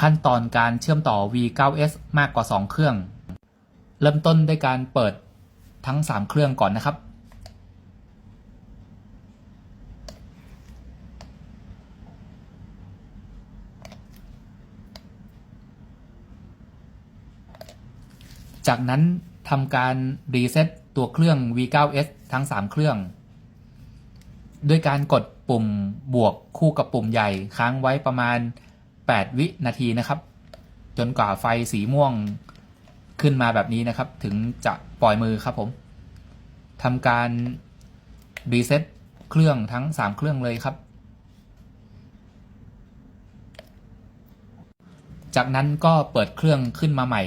ขั้นตอนการเชื่อมต่อ V9S มากกว่า 2 เครื่อง เริ่มต้นด้วยการเปิดทั้ง 3 เครื่องก่อนนะครับ จากนั้นทำการรีเซ็ตตัวเครื่อง V9S ทั้ง 3 เครื่อง ด้วยการกดปุ่มบวกคู่กับปุ่มใหญ่ค้างไว้ประมาณ 8 วินาทีนะครับ จนกว่าไฟสีม่วงขึ้นมาแบบนี้นะครับ ถึงจะปล่อยมือครับผมทำการรีเซ็ตเครื่องทั้ง 3 เครื่องเลยครับ จากนั้นก็เปิดเครื่องขึ้นมาใหม่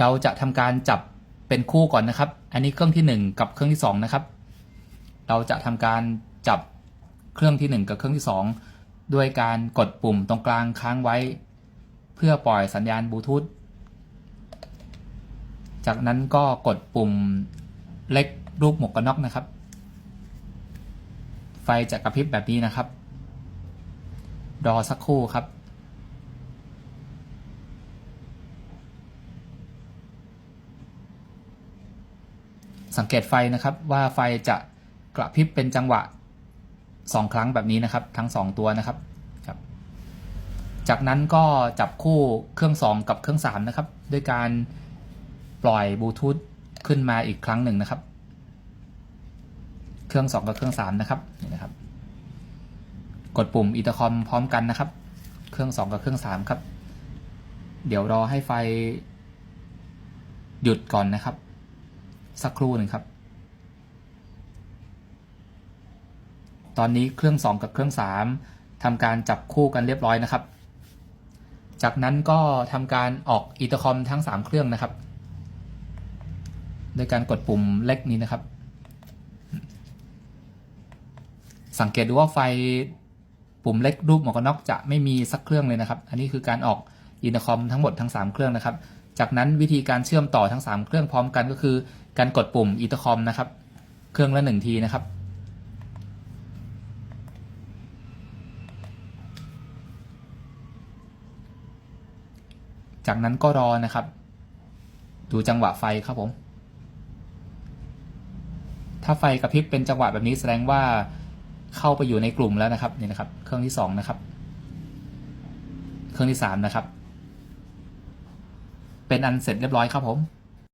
เราจะทำการจับเป็นคู่ก่อนนะครับ อันนี้เครื่องที่ 1 กับเครื่องที่2นะครับ เราจะทำการจับเครื่องที่ 1 กับเครื่องที่ 2 ด้วยการกดปุ่มตรงกลางค้างไว้ เพื่อปล่อยสัญญาณบลูทูธ จากนั้นก็กดปุ่มเล็กรูปหมวกกันน็อกนะครับ ไฟจะกระพริบแบบนี้นะครับ รอสักครู่ครับ สังเกตไฟนะครับว่าไฟจะกระพริบเป็นจังหวะสองครั้งแบบนี้นะครับ ทั้งสองตัวนะครับครับ จากนั้นก็จับคู่เครื่อง 2 กับเครื่อง 3 นะครับ ด้วยการปล่อยบลูทูธขึ้นมาอีกครั้งหนึ่งนะครับ เครื่อง 2 กับเครื่อง 3 นะครับนี่นะครับ กดปุ่มอินเตอร์คอมพร้อมกันนะครับ เครื่อง 2 กับเครื่อง 3 ครับ เดี๋ยวรอให้ไฟหยุดก่อนนะครับ สักครู่หนึ่งครับ ตอนนี้เครื่อง 2 กับเครื่อง 3ทำการจับคู่กันเรียบร้อยนะครับ จากนั้นก็ทำการออกอินเตอร์คอมทั้ง 3 เครื่องนะครับ โดยการกดปุ่มเล็กนี้นะครับ สังเกตดูว่าไฟปุ่มเล็กรูปหมวกกันน็อกจะไม่มีสักเครื่องเลยนะครับ อันนี้คือการออกอินเตอร์คอมทั้งหมดทั้ง 3 เครื่องนะครับ จากนั้นวิธีการเชื่อมต่อทั้ง 3 เครื่องพร้อมกันก็คือ การกดปุ่มอินเตอร์คอมนะครับ เครื่องละหนึ่งทีนะครับ จากนั้นก็รอนะครับ ดูจังหวะไฟครับผม ถ้าไฟกระพริบเป็นจังหวะแบบนี้แสดงว่าเข้าไปอยู่ในกลุ่มแล้วนะครับนี่นะครับ เครื่องที่สองนะครับ เครื่องที่สามนะครับ เป็นอันเสร็จเรียบร้อยครับผม